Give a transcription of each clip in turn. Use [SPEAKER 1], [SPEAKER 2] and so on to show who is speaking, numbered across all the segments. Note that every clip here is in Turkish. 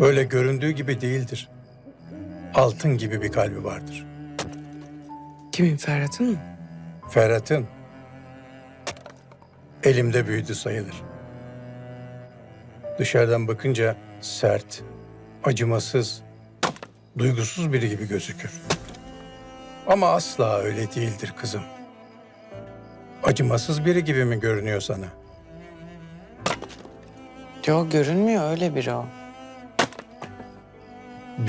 [SPEAKER 1] Öyle göründüğü gibi değildir. Altın gibi bir kalbi vardır.
[SPEAKER 2] Kimin Ferhat'ın mı?
[SPEAKER 1] Ferhat'ın elimde büyüdü sayılır. Dışarıdan bakınca sert, acımasız, duygusuz biri gibi gözükür. Ama asla öyle değildir kızım. Acımasız biri gibi mi görünüyor sana?
[SPEAKER 2] Yok görünmüyor öyle biri o.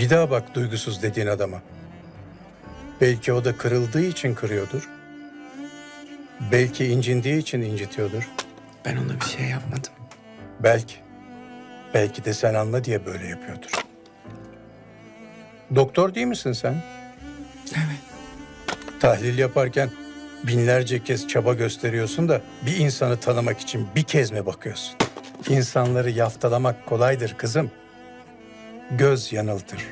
[SPEAKER 1] Bir daha bak duygusuz dediğin adama. Belki o da kırıldığı için kırıyordur. Belki incindiği için incitiyordur.
[SPEAKER 2] Ben ona bir şey yapmadım.
[SPEAKER 1] Belki. Belki de sen anla diye böyle yapıyordur. Doktor değil misin sen?
[SPEAKER 2] Evet.
[SPEAKER 1] Tahlil yaparken binlerce kez çaba gösteriyorsun da bir insanı tanımak için bir kez mi bakıyorsun? İnsanları yaftalamak kolaydır kızım. Göz yanıltır,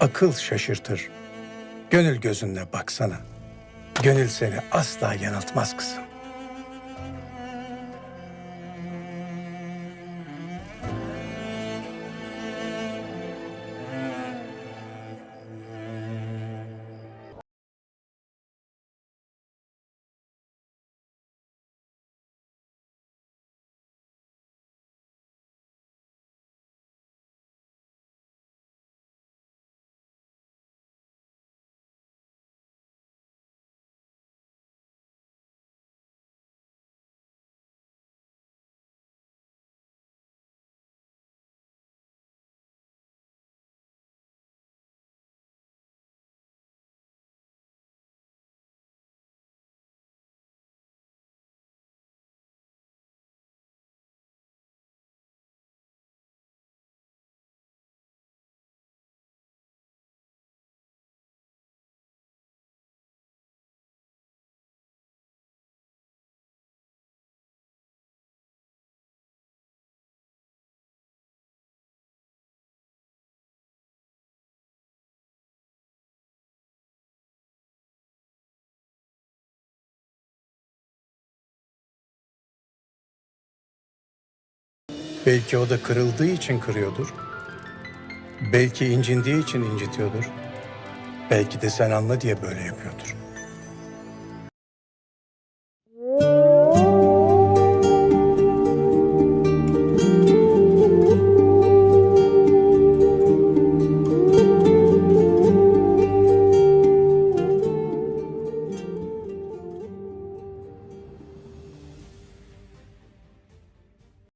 [SPEAKER 1] akıl şaşırtır. Gönül gözünle baksana. Gönül seni asla yanıltmaz kızım. Belki o da kırıldığı için kırıyordur. Belki incindiği için incitiyordur. Belki de sen anla diye böyle yapıyordur.